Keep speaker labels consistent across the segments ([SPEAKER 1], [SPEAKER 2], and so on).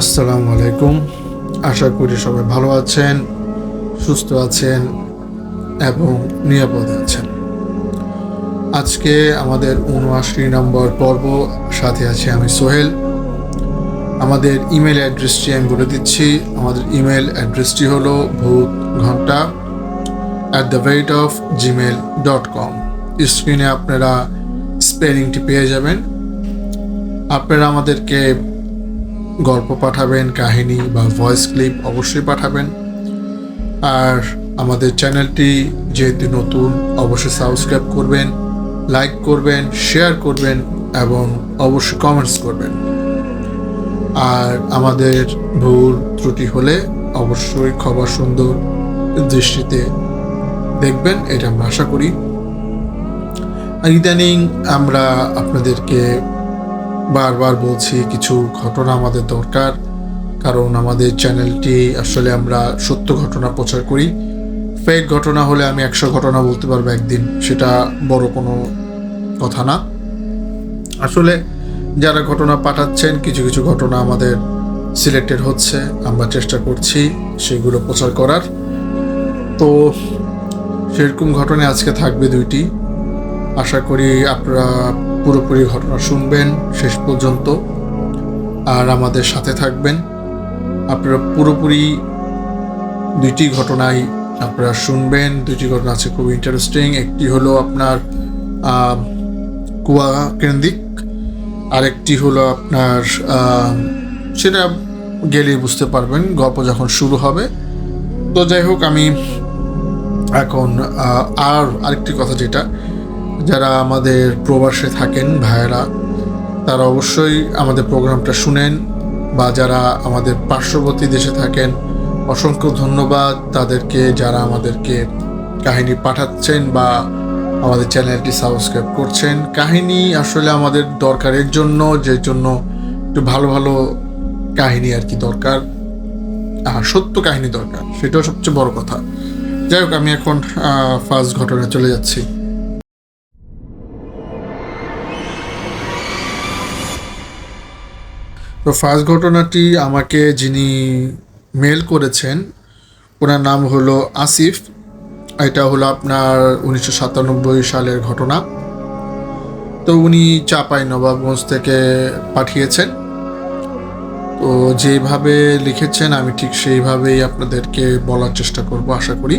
[SPEAKER 1] আসসালামু আলাইকুম। আশা করি সবাই ভালো আছেন, সুস্থ আছেন এবং নিরাপদে আছেন। আজকে আমাদের উনআশি নম্বর পর্ব, সাথে আছে আমি সোহেল। আমাদের ইমেল অ্যাড্রেসটি আমি বলে দিচ্ছি। আমাদের ইমেল অ্যাড্রেসটি হলো ভূত ঘণ্টা at the rate of Gmail dot com স্ক্রিনে আপনারা স্পেলিংটি পেয়ে যাবেন। আপনারা আমাদেরকে গল্প পাঠাবেন, কাহিনী বা ভয়েস ক্লিপ অবশ্যই পাঠাবেন। আর আমাদের চ্যানেলটি যেহেতু নতুন, অবশ্যই সাবস্ক্রাইব করবেন লাইক করবেন শেয়ার করবেন এবং অবশ্যই কমেন্টস করবেন। আর আমাদের ভুল ত্রুটি হলে অবশ্যই খবর সুন্দর দৃষ্টিতে দেখবেন, এটা আমরা আশা করি। আর ইদানিং আমরা আপনাদেরকে বারবার বলছি, কিছু ঘটনা আমাদের দরকার, কারণ আমাদের চ্যানেলটি আসলে আমরা সত্য ঘটনা প্রচার করি। ফেক ঘটনা হলে আমি একশো ঘটনা বলতে পারব একদিন, সেটা বড় কোনো কথা না। আসলে যারা ঘটনা পাঠাচ্ছেন, কিছু কিছু ঘটনা আমাদের সিলেক্টেড হচ্ছে, আমরা চেষ্টা করছি সেগুলো প্রচার করার। তো সেরকম ঘটনা আজকে থাকবে দুইটি। আশা করি আপনারা পুরোপুরি ঘটনা শুনবেন শেষ পর্যন্ত। আর আমাদের সাথে থাকবেন। আপনারা পুরোপুরি দুইটি ঘটনাই আপনারা শুনবেন। দুইটি ঘটনা আছে খুব ইন্টারেস্টিং একটি হলো আপনার কুয়া কেন্দ্রিক আরেকটি হলো আপনার সেটা গেলেই বুঝতে পারবেন গল্প যখন শুরু হবে। তো যাই হোক, আমি এখন আর আরেকটি কথা যেটা যারা আমাদের প্রবাসে থাকেন ভাইয়েরা, তারা অবশ্যই আমাদের প্রোগ্রামটা শুনেন বা যারা আমাদের পার্শ্ববর্তী দেশে থাকেন, অসংখ্য ধন্যবাদ তাদেরকে যারা আমাদেরকে কাহিনী পাঠাচ্ছেন বা আমাদের চ্যানেলটি সাবস্ক্রাইব করছেন। কাহিনী আসলে আমাদের দরকারের জন্য, যে জন্য একটু ভালো ভালো কাহিনী আর কি দরকার, আর সত্য কাহিনী দরকার, সেটাও সবচেয়ে বড় কথা। যাই হোক, আমি এখন ফার্স্ট ঘটনায় চলে যাচ্ছি। তো ফার্স্ট ঘটনাটি আমাকে যিনি মেল করেছেন, ওনার নাম হলো আসিফ। এটা হলো আপনার উনিশশো সাতানব্বই সালের ঘটনা। তো উনি চাপাই নবাবগঞ্জ থেকে পাঠিয়েছেন। তো যেভাবে লিখেছেন, আমি ঠিক সেইভাবেই আপনাদেরকে বলার চেষ্টা করব, আশা করি।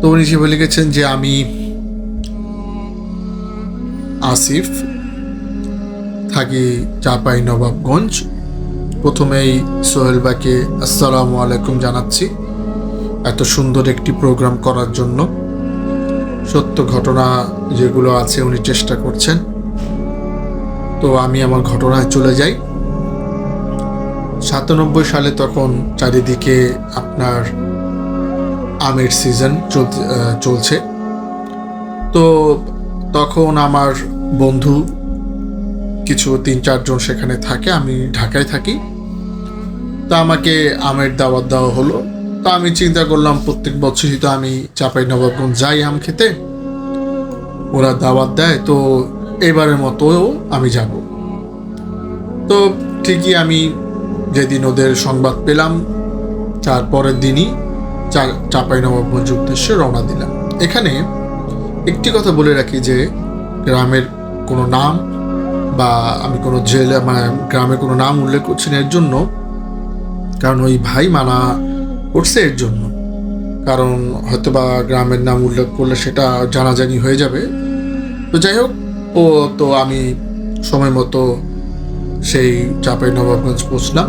[SPEAKER 1] তো উনি যেভাবে লিখেছেন যে আমি আসিফ থাকি চাপাই নবাবগঞ্জ। প্রথমেই সোহেল সোহেলবাকে আসসালামু আলাইকুম জানাচ্ছি এত সুন্দর একটি প্রোগ্রাম করার জন্য। সত্য ঘটনা যেগুলো আছে উনি চেষ্টা করছেন। তো আমি আমার ঘটনায় চলে যাই। সাতানব্বই সালে তখন চারিদিকে আপনার আমের সিজন চলছে। তো তখন আমার বন্ধু কিছু তিন চারজন সেখানে থাকে, আমি ঢাকায় থাকি। তা আমাকে আমের দাওয়াত দেওয়া হলো। তো আমি চিন্তা করলাম, প্রত্যেক বছরই তো আমি চাপাই নবাবগঞ্জ যাই আম খেতে। ওরা দাওয়াত দেয়, তো এবারের মতো আমি যাব। তো ঠিকই আমি যেদিন ওদের সংবাদ পেলাম তারপরের দিনই চাপাই নবাবগঞ্জ উদ্দেশ্যে রওনা দিলাম। এখানে একটি কথা বলে রাখি যে, গ্রামের কোনো নাম বা আমি কোনো জেলে মানে গ্রামে কোনো নাম উল্লেখ করছি না এর জন্য। কারণ ওই ভাই মানা করছে এর জন্য। কারণ হয়তো বা গ্রামের নাম উল্লেখ করলে সেটা জানাজানি হয়ে যাবে। তো যাই হোক, ও তো আমি সময় মতো সেই চাপাই নবাবগঞ্জ পৌঁছলাম।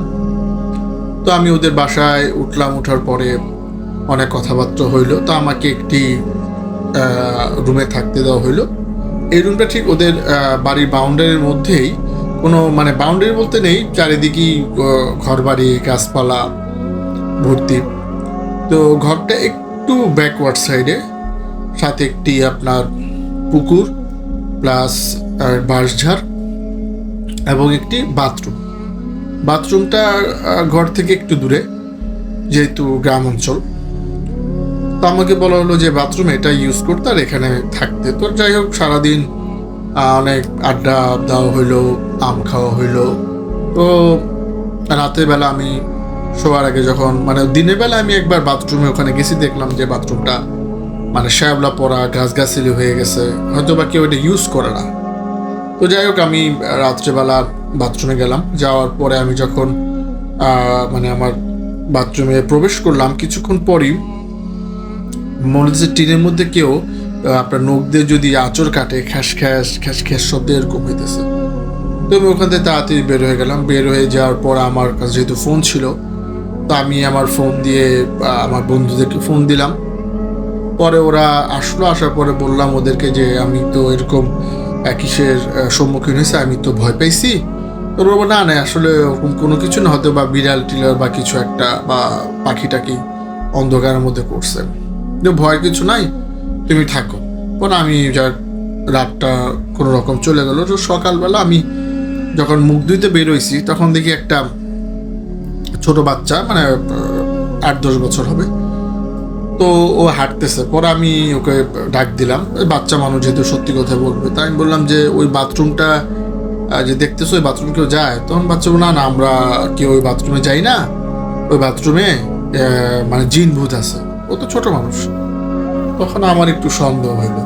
[SPEAKER 1] তো আমি ওদের বাসায় উঠলাম ওঠার পরে অনেক কথাবার্তা হইল। তো আমাকে একটি রুমে থাকতে দেওয়া হইল। এই রুমটা ঠিক ওদের বাড়ির বাউন্ডারির মধ্যেই। কোনো মানে বাউন্ডারি বলতে নেই, চারিদিকেই ঘর বাড়ি গাছপালা, ভর্তি। তো ঘরটা একটু ব্যাকওয়ার্ড সাইডে সাথে একটি আপনার পুকুর প্লাস বাঁশঝাড় এবং একটি বাথরুম বাথরুমটা ঘর থেকে একটু দূরে, যেহেতু গ্রাম অঞ্চল। তো আমাকে বলা হলো যে বাথরুম এটা ইউজ করতে আর এখানে থাকতে। তো যাই হোক, সারাদিন অনেক আড্ডা দেওয়া হইল, আম খাওয়া হইল। তো রাতের বেলা আমি শোয়ার আগে যখন মানে দিনের বেলা আমি একবার বাথরুমে ওখানে গেছি, দেখলাম যে বাথরুমটা মানে শ্যাবলা পড়া গাছগাছালি হয়ে গেছে। হয়তো বা কেউ এটা ইউজ করে না। তো যাই হোক, আমি রাত্রেবেলা বাথরুমে গেলাম। যাওয়ার পরে আমি যখন মানে আমার বাথরুমে প্রবেশ করলাম, কিছুক্ষণ পরই মনে হচ্ছে টিনের মধ্যে কেউ আপনার নখ দিয়ে যদি আঁচড় কাটে, খ্যাস খ্যাস খ্যাস খ্যাস শব্দ এরকম হইতেছে। তো আমি ওখান থেকে তাড়াতাড়ি বের হয়ে গেলাম। বের হয়ে যাওয়ার পর আমার কাছে যেহেতু ফোন ছিল, তো আমি আমার ফোন দিয়ে আমার বন্ধুদেরকে ফোন দিলাম। পরে ওরা আসলো, আসার পরে বললাম ওদেরকে যে, আমি তো এরকম কিসের সম্মুখীন হয়েছে, আমি তো ভয় পাইছি তো ওরা না না, আসলে ওরকম কোনো কিছু না, হয়তো বা বিড়াল টিলার বা কিছু একটা বা পাখি টাকি অন্ধকারের মধ্যে যে ভয়ের কিছু নাই, তুমি থাকো। পরে আমি যা রাতটা কোনো রকম চলে গেলো, তো সকালবেলা আমি যখন মুখ ধুইতে বেরোইছি তখন দেখি একটা ছোট বাচ্চা মানে আট দশ বছর হবে। তো ও হাঁটতেছে। পরে আমি ওকে ডাক দিলাম বাচ্চা মানুষ যেহেতু সত্যি কথা বলবে। তাই আমি বললাম যে, ওই বাথরুমটা যে দেখতেছো ওই বাথরুম কেউ যায়? তখন বাচ্চা না না, আমরা কেউ ওই বাথরুমে যাই না। ওই বাথরুমে মানে জিন ভূত আছে। ও তো ছোট মানুষ। তখন আমার একটু সন্দেহ হইল।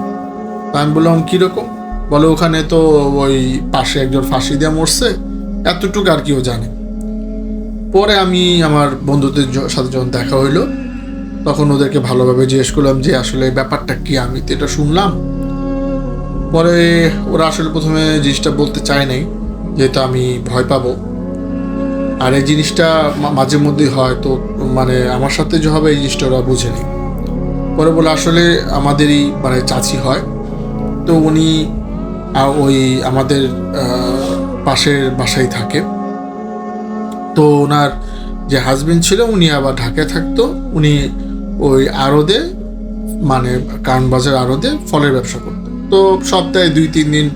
[SPEAKER 1] আমি বললাম কীরকম বলে, ওখানে তো ওই পাশে একজন ফাঁসি দিয়ে মরছে, এতটুকু আর কেউ জানে। পরে আমি আমার বন্ধুদের সাথে যখন দেখা হইল, তখন ওদেরকে ভালোভাবে জিজ্ঞেস করলাম যে, আসলে ব্যাপারটা কি? আমি তো এটা শুনলাম। পরে ওরা আসলে প্রথমে জিনিসটা বলতে চায় নাই, যেহেতু আমি ভয় পাবো। আর এই জিনিসটা মাঝে মধ্যেই হয়, তো মানে আমার সাথে যে হবে এই জিনিসটা ওরা বুঝেনি পরে বলে, আসলে আমাদেরই মানে চাচি হয়। তো উনি ওই আমাদের পাশের বাসায় থাকে। তো ওনার যে হাজবেন্ড ছিল, উনি আবার ঢাকায় থাকতো। উনি ওই আড়দে মানে কানবাজার বাজার আড়দে ফলের ব্যবসা করতো। তো সপ্তাহে দুই, তিন দিন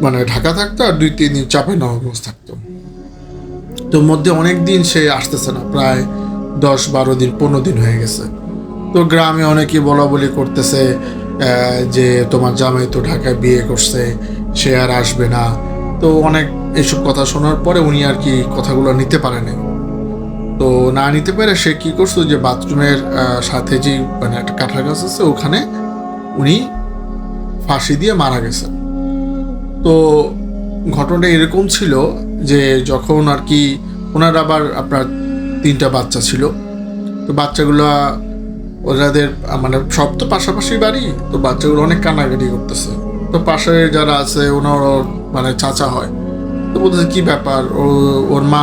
[SPEAKER 1] মানে ঢাকা থাকতো আর দুই, তিন দিন চাপে নবগঞ্জ থাকতো। তো মধ্যে অনেক দিন সে আসতেছে না, প্রায় দশ বারো দিন, পনেরো দিন হয়ে গেছে। তো গ্রামে অনেকে বলা বলি করতেছে যে তোমার জামাই তো ঢাকায় বিয়ে করছে, সে আর আসবে না। তো অনেক এইসব কথা শোনার পরে উনি আর কি কথাগুলো নিতে পারেনি। তো না নিতে পেরে সে কি করছে, যে বাথরুমের সাথে যে মানে একটা কাঁঠাল গাছ আছে, ওখানে উনি ফাঁসি দিয়ে মারা গেছে তো ঘটনাটা এরকম ছিল যে যখন আর কি ওনার আবার আপনার তিনটা বাচ্চা ছিল, তো বাচ্চাগুলো ওনাদের মানে সব তো পাশাপাশি বাড়ি, তো বাচ্চাগুলো অনেক কান্নাকাটি করতেছে। তো পাশে যারা আছে ওনার মানে চাচা হয়। তো বলতেছে, কি ব্যাপার? ও, ওর মা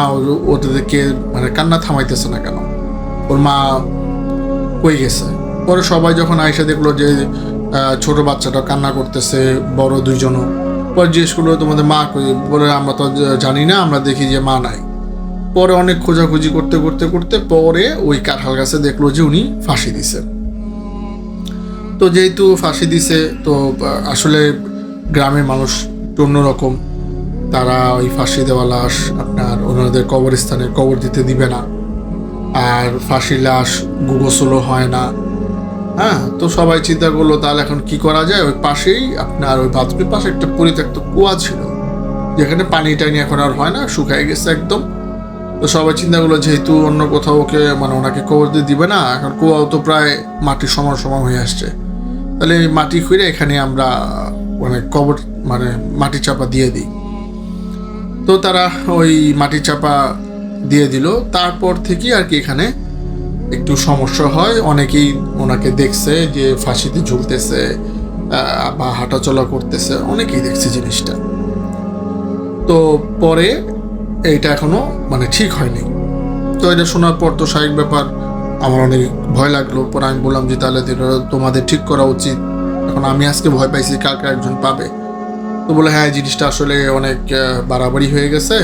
[SPEAKER 1] ওদেরকে মানে কান্না থামাইতেছে না কেন? ওর মা কই গেছে? পরে সবাই যখন আইসা দেখল যে ছোট বাচ্চাটা কান্না করতেছে, বড় দুইজনও পরে জিজ্ঞেস করল, তোমাদের মা বলে, আমরা তো জানি না, আমরা দেখি যে মা নাই। পরে অনেক খোঁজাখুঁজি করতে করতে করতে পরে ওই কাঁঠাল গাছে দেখল যে উনি ফাঁসি দিছে। তো যেহেতু ফাঁসি দিছে, তো আসলে গ্রামের মানুষ অন্যরকম। তারা ওই ফাঁসি দেওয়া লাশ আপনার ওনাদের কবরস্থানে কবর দিতে দিবে না। আর ফাঁসি লাশ গোসলও হয় না। হ্যাঁ তো সবাই চিন্তা করল, তাহলে এখন কি করা যায়? ওই পাশেই আপনার ওই বাথরুমের পাশে একটা পরিত্যক্ত কুয়া ছিল, যেখানে পানি টানি এখন আর হয় না, শুকায় গেছে একদম। তো সবাই চিন্তা করল, যেহেতু অন্য কোথাও ওকে মানে ওনাকে কবর দিয়ে দিবে না, এখন কুয়াও তো প্রায় মাটির সমান সমান হয়ে আসছে। তাহলে মাটি খুঁড়ে এখানে আমরা মানে কবর মানে মাটি চাপা দিয়ে দিই। তো তারা ওই মাটি চাপা দিয়ে দিল, তারপর থেকে আর কি এখানে একটু সমস্যা হয়। অনেকেই ওনাকে দেখছে যে ফাঁসিতে ঝুলতেছে বা হাঁটাচলা করতেছে, অনেকেই দেখছে জিনিসটা। তো পরে এইটা এখনও মানে ঠিক হয়নি। তো এটা শোনার পর তো স্বাভাবিক ব্যাপার আমার অনেক ভয় লাগল। পরে আমি বললাম যে, তাহলে তোমাদের ঠিক করা উচিত। এখন আমি আজকে ভয় পাইছি, কালকে একজন পাবে। তো বলে হ্যাঁ জিনিসটা আসলে অনেক বাড়াবাড়ি হয়ে গেছে।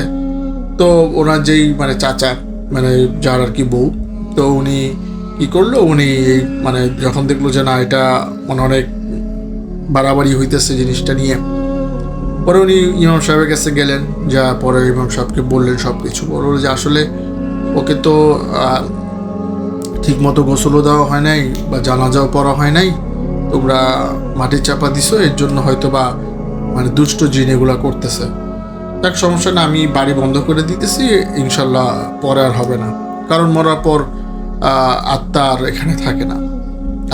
[SPEAKER 1] তো ওনার যেই মানে চাচা মানে যার আর কি বউ তো উনি কি করল? উনি এই মানে যখন দেখল যে না, এটা মানে অনেক বাড়াবাড়ি হইতেছে জিনিসটা নিয়ে, পরে উনি ইমাম সাহেবের কাছে গেলেন। যা পরে ইমাম সাহেবকে বললেন সব কিছু বলল যে আসলে ওকে তো ঠিক মতো গোসলও দেওয়া হয় নাই বা জানাজাও পড়া হয় নাই। তোমরা মাটির চাপা দিছো, এর জন্য হয়তো বা মানে দুষ্ট জিন এগুলা করতেছে। এক সমস্যা না, আমি বাড়ি বন্ধ করে দিতেছি, ইনশাল্লাহ পরে আর হবে না। কারণ মরার পর আত্মা আর এখানে থাকে না।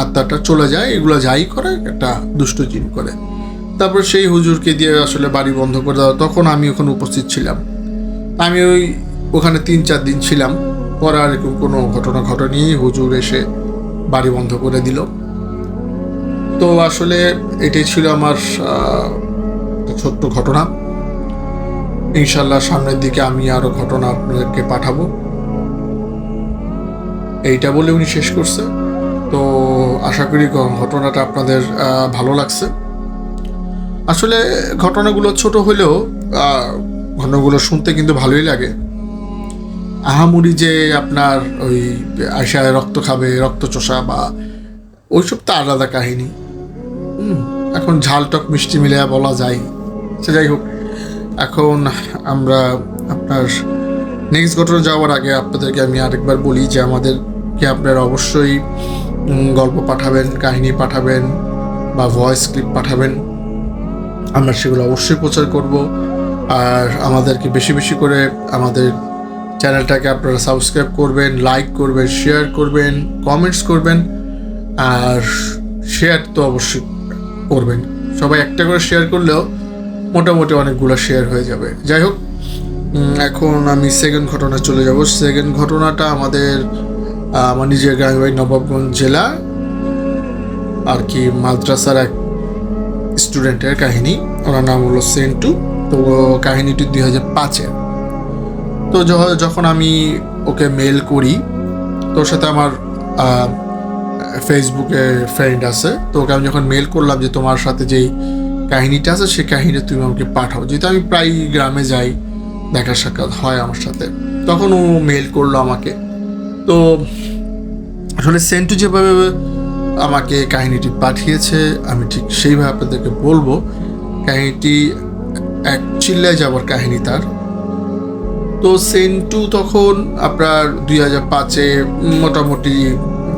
[SPEAKER 1] আত্মাটা চলে যায়, এগুলো যাই করে, একটা দুষ্ট জিন করে। তারপর সেই হুজুরকে দিয়ে আসলে বাড়ি বন্ধ করে দেওয়া। তখন আমি ওখানে উপস্থিত ছিলাম। আমি ওই ওখানে তিন চার দিন ছিলাম। পরে আর এরকম কোনো ঘটনা ঘটেনি। হুজুর এসে বাড়ি বন্ধ করে দিল। তো আসলে এটাই ছিল আমার ছোট্ট ঘটনা। ইনশাল্লাহ সামনের দিকে আমি আরও ঘটনা আপনাদেরকে পাঠাবো। এইটা বলে উনি শেষ করছে। তো আশা করি ঘটনাটা আপনাদের ভালো লাগছে। আসলে ঘটনাগুলো ছোট হলেও ঘটনাগুলো শুনতে কিন্তু ভালোই লাগে। আহামুরি যে আপনার ওই আশায় রক্ত খাবে রক্ত চষা বা ওইসব তো আলাদা কাহিনী। এখন ঝাল টক মিষ্টি মিলে বলা যায়। সে যাই হোক, এখন আমরা আপনার নেক্সট ঘটনা যাওয়ার আগে আপনাদেরকে আমি আরেকবার বলি যে আমাদেরকে আপনারা অবশ্যই গল্প পাঠাবেন, কাহিনী পাঠাবেন বা ভয়েস ক্লিপ পাঠাবেন, আমরা সেগুলো অবশ্যই প্রচার করব। আর আমাদেরকে বেশি বেশি করে আমাদের চ্যানেলটাকে আপনারা সাবস্ক্রাইব করবেন লাইক করবেন শেয়ার করবেন কমেন্টস করবেন, আর শেয়ার তো অবশ্যই করবেন। সবাই একটা করে শেয়ার করলেও মোটামুটি অনেকগুলো শেয়ার হয়ে যাবে। যাই হোক এখন আমি সেকেন্ড ঘটনা চলে যাব। সেকেন্ড ঘটনাটা আমাদের আমার নিজের গ্রামের বাড়ি নবাবগঞ্জ জেলা, আর কি মাদ্রাসার এক স্টুডেন্টের কাহিনী। ওনার নাম হলো সেন্টু। তো কাহিনীটি দুই হাজার পাঁচে। তো যখন আমি ওকে মেল করি, তো ওর সাথে আমার ফেসবুকে ফ্রেন্ড আছে। তো ওকে আমি যখন মেল করলাম যে তোমার সাথে যেই কাহিনীটা আছে, সেই কাহিনীটা তুমি আমাকে পাঠাও। যেহেতু আমি প্রায় গ্রামে যাই, দেখা সাক্ষাৎ হয় আমার সাথে। তখন ও মেল করল আমাকে। তো আসলে সেন্টু যেভাবে আমাকে কাহিনীটি পাঠিয়েছে, আমি ঠিক সেইভাবে আপনাদেরকে বলব, কাহিনীটি এক চিল্লায় যাওয়ার কাহিনী তার। তো সেন্টু তখন আপনার দুই হাজার পাঁচে মোটামুটি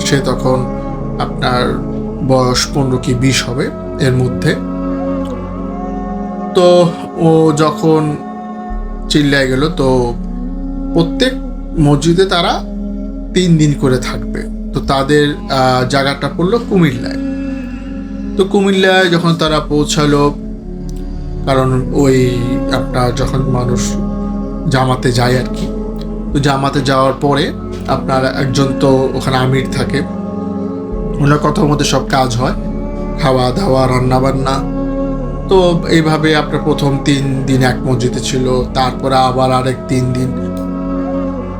[SPEAKER 1] সে তখন আপনার বয়স পনেরো কি বিশ হবে এর মধ্যে। তো ও যখন চিল্লায় গেল, তো প্রত্যেক মসজিদে তারা তিন দিন করে থাকবে। তো তাদের জায়গাটা পড়ল কুমিল্লায়। তো কুমিল্লায় যখন তারা পৌঁছালো, কারণ ওই আপনার যখন মানুষ জামাতে যায় আর কি, তো জামাতে যাওয়ার পরে আপনার একজন তো ওখানে আমির থাকে। ওনার কথার মধ্যে সব কাজ হয় খাওয়া দাওয়া রান্না বান্না তো এইভাবে আপনার প্রথম তিন দিন এক মসজিদে ছিল, তারপরে আবার আরেক তিন দিন।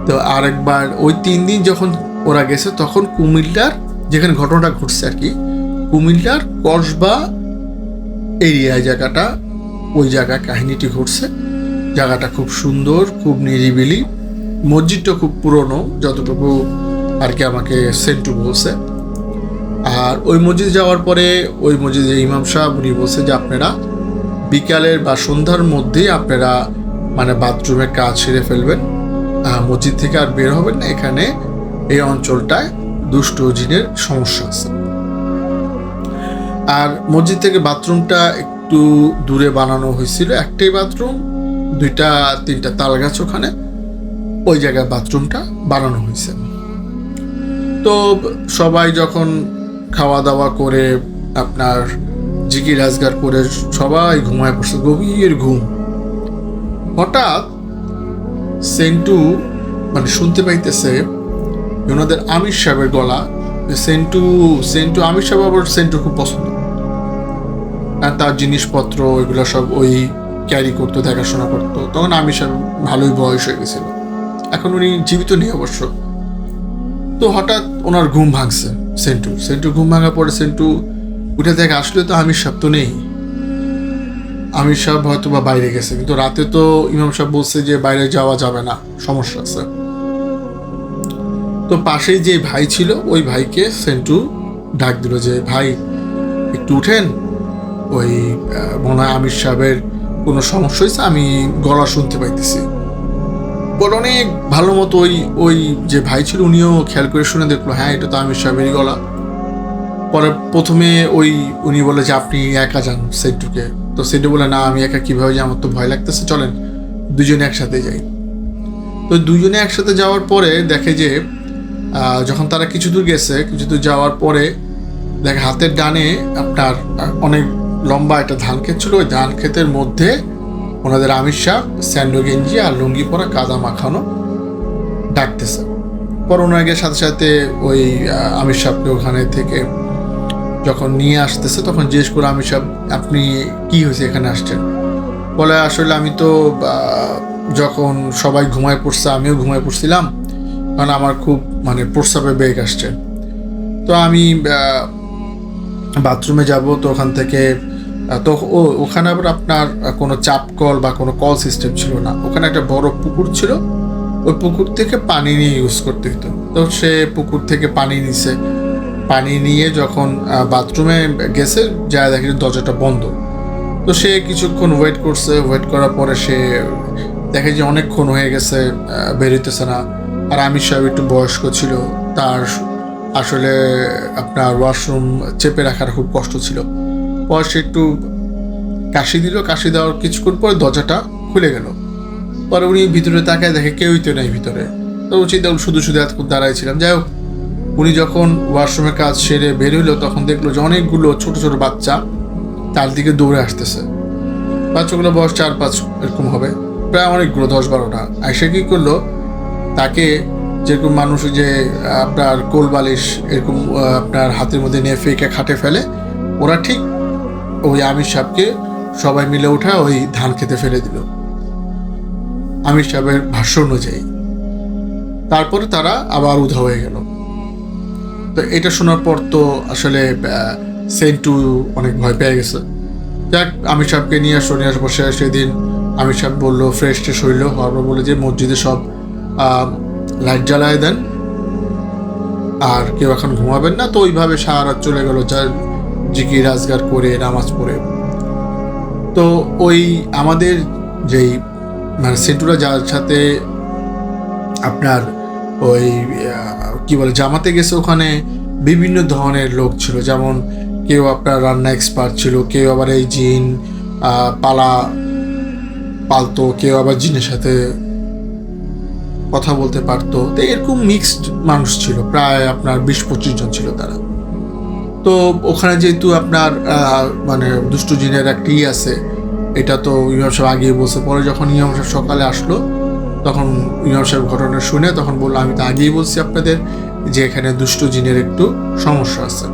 [SPEAKER 1] তো আরেকবার ওই তিন দিন যখন ওরা গেছে তখন কুমিল্লার যেখানে ঘটনাটা ঘটছে আর কি, কুমিল্লার কসবা এরিয়া জায়গাটা, ওই জায়গায় কাহিনীটি ঘটছে। জায়গাটা খুব সুন্দর, খুব নিরিবিলি, মসজিদটা খুব পুরনো, যতটুকু আর কি আমাকে সেন্টু বলছে। আর ওই মসজিদ যাওয়ার পরে ওই মসজিদের ইমাম সাহেব উনি বলছে যে আপনারা বিকালের বা সন্ধ্যার মধ্যেই আপনারা মানে বাথরুমের কাজ সেরে ফেলবেন। মসজিদ থেকে আর বের হবেন না, এখানে এই অঞ্চলটায় দুষ্ট জিনের সমস্যা আছে। আর মসজিদ থেকে বাথরুমটা একটু দূরে বানানো হয়েছিল, একটাই বাথরুম, দুইটা, তিনটা তাল গাছ ওখানে, ওই জায়গায় বাথরুমটা বানানো হয়েছে। তো সবাই যখন খাওয়া দাওয়া করে আপনার জিকির রাজগার করে সবাই ঘুমায় পড়ছে, গভীর ঘুম। হঠাৎ সেন্টু মানে শুনতে পাইতেছে ওনাদের আমির সাহেবের গলা সেন্টু সেন্টু আমির সাহেব আবার সেন্টু খুব পছন্দ। আর তার জিনিসপত্র, এগুলো সব ওই ক্যারি করতো, দেখাশোনা করতো। তখন আমির সাহেব ভালোই বয়স হয়ে গেছিল। এখন উনি জীবিত নেই অবশ্য। তো হঠাৎ ওনার ঘুম ভাঙছে সেন্টু। সেন্টু ঘুম ভাঙার পরে সেন্টু উঠে দেখে, আসলে তো আমির সাহেব তো নেই। আমির সাহেব হয়তো বা বাইরে গেছে, কিন্তু রাতে তো ইমাম সাহেব বলছে যে বাইরে যাওয়া যাবে না, সমস্যা আছে। তো পাশেই যে ভাই ছিল, ওই ভাইকে সেন্টু ডাক দিল যে, ভাই, একটু উঠেন। ওই মনে হয় আমির সাহেবের কোনো সমস্যা হয়েছে, আমি গলা শুনতে পাইতেছি। বলে অনেক ভালো মতো ওই ওই যে ভাই ছিল, উনিও খেয়াল করে শুনে দেখল হ্যাঁ এটা তো আমির সাহেবেরই গলা। পরে প্রথমে ওই, উনি বলে যে, আপনি একা যান সেন্টুকে। তো সেন্টু বলে, না, আমি একা কীভাবে যাই? আমার তো ভয় লাগতেছে, চলেন। দুজনে একসাথে যাই। তো দুজনে একসাথে যাওয়ার পরে দেখে যে যখন তারা কিছু দূর গেছে, কিছু দূর যাওয়ার পরে দেখ, হাতের ডানে আপনার অনেক লম্বা একটা ধান ক্ষেত ছিল। ওই ধান ক্ষেতের মধ্যে ওনাদের আমির শাহ স্যান্ডো গেঞ্জি আর লুঙ্গি পরা কাদা মাখানো ডাকতেছে। পর ওনাকে সাথে সাথে ওই আমির সাহকে ওখানে থেকে যখন নিয়ে আসতেছে, তখন জিজ্ঞেস করে, আমির সাহেব আপনি কি হয়েছে? এখানে আসছেন? বলে, আসলে আমি তো যখন সবাই ঘুমায় পড়ছে, আমিও ঘুমায় পড়ছিলাম। কারণ আমার খুব মানে প্রস্রাবে বেগ আসছে। তো আমি বাথরুমে যাব, তো ওখান থেকে তো ও, ওখানে আবার আপনার কোনো চাপ কল বা কোনো কল সিস্টেম ছিল না। ওখানে একটা বড় পুকুর ছিল, ওই পুকুর থেকে পানি নিয়ে ইউজ করতে হতো তো সে পুকুর থেকে পানি নিছে। পানি নিয়ে যখন বাথরুমে গেছে যা দেখে দরজাটা বন্ধ। তো সে কিছুক্ষণ ওয়েট করছে। ওয়েট করার পরে সে দেখে যে অনেকক্ষণ হয়ে গেছে বেরোতেছে না। আর আমির সাহেব একটু বয়স্ক ছিল, তার আসলে আপনার ওয়াশরুম চেপে রাখার খুব কষ্ট ছিল। পর সে একটু কাশি দিল, কাশি দেওয়ার কিছুক্ষণ পরে দরজাটা খুলে গেল। পরে উনি ভিতরে তাকায় দেখে কেউই তো নেই ভিতরে। তো উচিত শুধু শুধু এতক্ষণ দাঁড়াইছিলাম। যাই হোক, উনি যখন ওয়াশরুমের কাজ সেরে বের হইল, তখন দেখল যে অনেকগুলো ছোট ছোট বাচ্চা তার দিকে দৌড়ে আসতেছে। বাচ্চাগুলো বয়স চার পাঁচ এরকম হবে, প্রায় অনেকগুলো, দশ বারোটা। আর সে কী করল তাকে যেরকম মানুষ যে আপনার কোল বালিশ এরকম আপনার হাতের মধ্যে নিয়ে ফেঁকে খাটে ফেলে, ওরা ঠিক ওই আমির সাহেবকে সবাই মিলে ওঠা ওই ধান খেতে ফেলে দিল। আমির সাহেবের ভাষ্য অনুযায়ী। তারপরে তারা আবার উধা হয়ে গেল। তো এটা শোনার পর তো আসলে সেন্টু অনেক ভয় পেয়ে গেছে। যাক, আমির সাহেবকে নিয়ে আসো, নিয়ে আসব সে সেদিন আমির সাহেব বলল ফ্রেশ ট্রেশ হইল। হওয়ার বলে যে মসজিদে সব লাইট জ্বালায় দেন। আর কেউ এখন ঘুমাবেন না, তো ওইভাবে সারা রাত চলে গেল যা জিকি রাজগার করে, নামাজ পড়ে। তো ওই আমাদের যেই মানে সেন্টুরা, যার সাথে আপনার ওই কি বলে, জামাতে গেছে ওখানে বিভিন্ন ধরনের লোক ছিল। যেমন কেউ আপনার রান্না এক্সপার্ট ছিল, কেউ আবার এই জিন পালা পালতো, কেউ আবার জিনের সাথে কথা বলতে পারতো। তো এরকম মিক্সড মানুষ ছিল, প্রায় আপনার বিশ পঁচিশ জন ছিল তারা। তো ওখানে যেহেতু আপনার মানে দুষ্টু জিনের একটি ই আছে, এটা তো ইমাম সাহেব আগেই বলছে। পরে যখন ইমাম সাহেব সকালে আসলো, তখন ইমাম সাহেব ঘটনা শুনে তখন বলল, আমি তো আগেই বলছি আপনাদের যে এখানে দুষ্ট জিনের একটু সমস্যা আছে।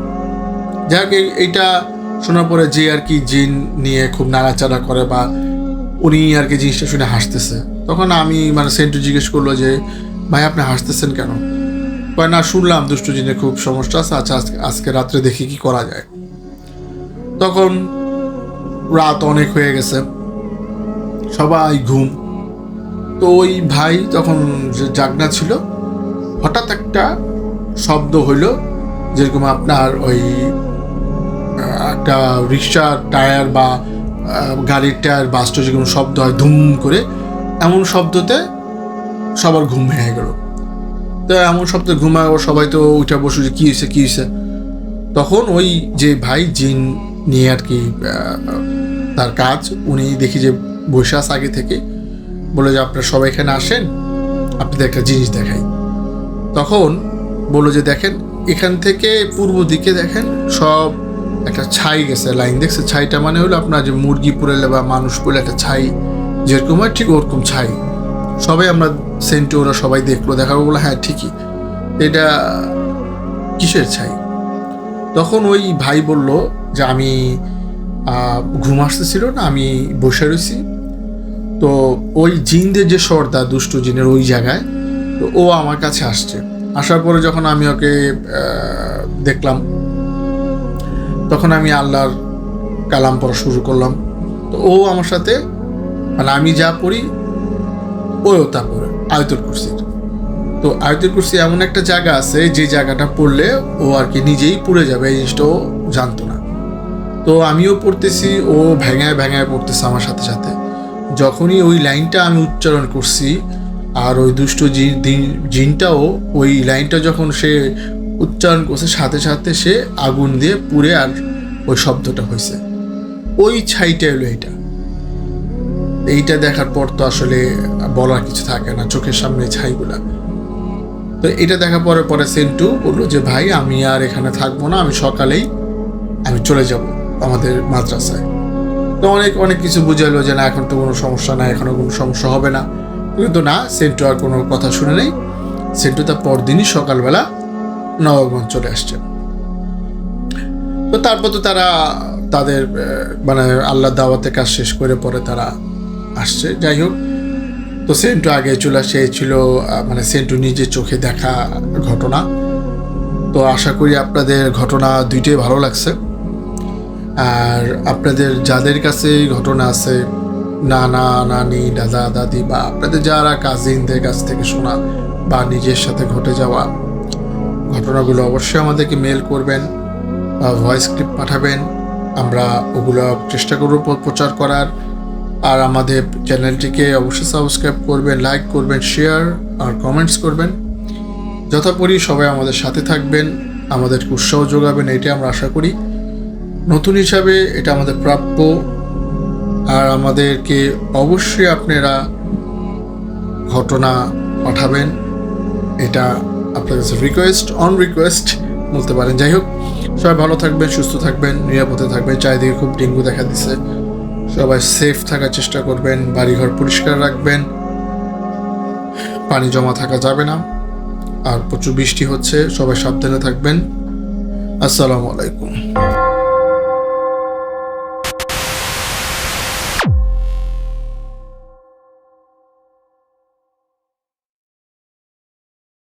[SPEAKER 1] যাক এই- এইটা শোনার পরে যে আর কি জিন নিয়ে খুব নাড়াচাড়া করে বা উনি আর কি জিনিসটা শুনে হাসতেছে। তখন আমি মানে সেন্টু জিজ্ঞেস করল যে, ভাই, আপনি হাসতেছেন কেন? কয়, না, শুনলাম দুষ্ট জিনের খুব সমস্যা আছে আচ্ছা আজকে আজকে রাত্রে দেখি কি করা যায়। তখন রাত অনেক হয়ে গেছে, সবাই ঘুম। তো ওই ভাই তখন যে জাগনা ছিল, হঠাৎ একটা শব্দ হইল, যেরকম আপনার ওই একটা রিক্সার টায়ার বা গাড়ির টায়ার, বাসটা যেরকম শব্দ হয় ধুম করে এমন শব্দতে সবার ঘুম ভেঙে গেল। তো এমন শব্দে ঘুমায় সবাই তো উঠে বসে যে, কী হয়েছে কী হয়েছে তখন ওই যে ভাই, জিন নিয়ে আর কি তার কাজ, উনি দেখি যে বসে আছে আগে থেকে, বলে যে, আপনারা সবাই এখানে আসেন, আপনাদের একটা জিনিস দেখাই। তখন বলল যে, দেখেন, এখান থেকে পূর্ব দিকে দেখেন, সব একটা ছাই গেছে, লাইন দেখছে। ছাইটা মানে হলো আপনার যে মুরগি পুরেলে বা মানুষ পুরলে একটা ছাই যেরকম হয় ঠিক ওরকম ছাই। সবাই আমরা সেন্টে ওরা সবাই দেখল, দেখাবো বলে হ্যাঁ ঠিকই। এটা কিসের ছাই? তখন ওই ভাই বলল যে, আমি ঘুম আসতেছিল না, আমি বসে রয়েছি তো ওই জিনদের যে সর্দার দুষ্ট জিনের ওই জায়গায়, তো ও আমার কাছে আসছে। আসার পরে যখন আমি ওকে দেখলাম, তখন আমি আল্লাহর কালাম পড়া শুরু করলাম। তো ও আমার সাথে মানে আমি যা পড়ি ওও তা পড়ে আয়তুল কুরসির। তো আয়তুল কুরসি এমন একটা জায়গা আছে, যে জায়গাটা পড়লে ও আর কি নিজেই পুড়ে যাবে, এই জিনিসটা ও জানতো না। তো আমিও পড়তেছি, ও ভেঙায় ভেঙায় পড়তেছে আমার সাথে সাথে। যখনই ওই লাইনটা আমি উচ্চারণ করছি, আর ওই দুষ্ট জিনটাও ওই লাইনটা যখন সে উচ্চারণ করছে, সাথে সাথে সে আগুন দিয়ে পুড়ে আর ওই শব্দটা হয়েছে। ওই ছাইটা এলো এটা। এইটা দেখার পর তো আসলে বলার কিছু থাকে না, চোখের সামনে ছাইগুলা। তো এটা দেখার পরে পরে সেন্টু বলল যে, ভাই, আমি আর এখানে থাকব না, আমি সকালেই আমি চলে যাব আমাদের মাদ্রাসায়। তো অনেক অনেক কিছু বুঝাইলো যে, না, এখন তো কোনো সমস্যা নাই, এখনও কোনো সমস্যা হবে না। কিন্তু না, সেন্টু আর কোনো কথা শুনে নেই। সেন্টু তার পরদিনই সকালবেলা নবগঞ্জ চলে আসছে। তো তারপর তো তারা তাদের মানে আল্লাহ দাওয়াতে কাজ শেষ করে পরে তারা আসছে, যাই হোক। তো সেন্টু আগে চলে আসে ছিল মানে সেন্টু নিজের চোখে দেখা ঘটনা। তো আশা করি আপনাদের ঘটনা দুইটাই ভালো লাগছে। আর আপনাদের যাদের কাছে ঘটনা আছে, নানা, নানি, দাদা, দাদি বা আপনাদের যারা কাজিনদের কাছ থেকে শোনা বা নিজের সাথে ঘটে যাওয়া ঘটনাগুলো অবশ্যই আমাদেরকে মেল করবেন বা ভয়েস ক্লিপ পাঠাবেন। আমরা ওগুলো চেষ্টা করব প্রচার করার। আর আমাদের চ্যানেলটিকে অবশ্যই সাবস্ক্রাইব করবেন লাইক করবেন শেয়ার আর কমেন্টস করবেন। যথাপরি সবাই আমাদের সাথে থাকবেন, আমাদেরকে উৎসাহ যোগাবেন, এটাই আমরা আশা করি। নতুন হিসাবে এটা আমাদের প্রাপ্য। আর আমাদেরকে অবশ্যই আপনারা ঘটনা পাঠাবেন, এটা আপনার কাছে রিকোয়েস্ট অন রিকোয়েস্ট বলতে পারেন। যাই হোক, সবাই ভালো থাকবেন, সুস্থ থাকবেন, নিরাপদে থাকবেন। চারিদিকে খুব ডেঙ্গু দেখা দিচ্ছে। সবাই সেফ থাকার চেষ্টা করবেন, বাড়িঘর পরিষ্কার রাখবেন, পানি জমা থাকা যাবে না, আর প্রচুর বৃষ্টি হচ্ছে, সবাই সাবধানে থাকবেন। আসসালামু আলাইকুম।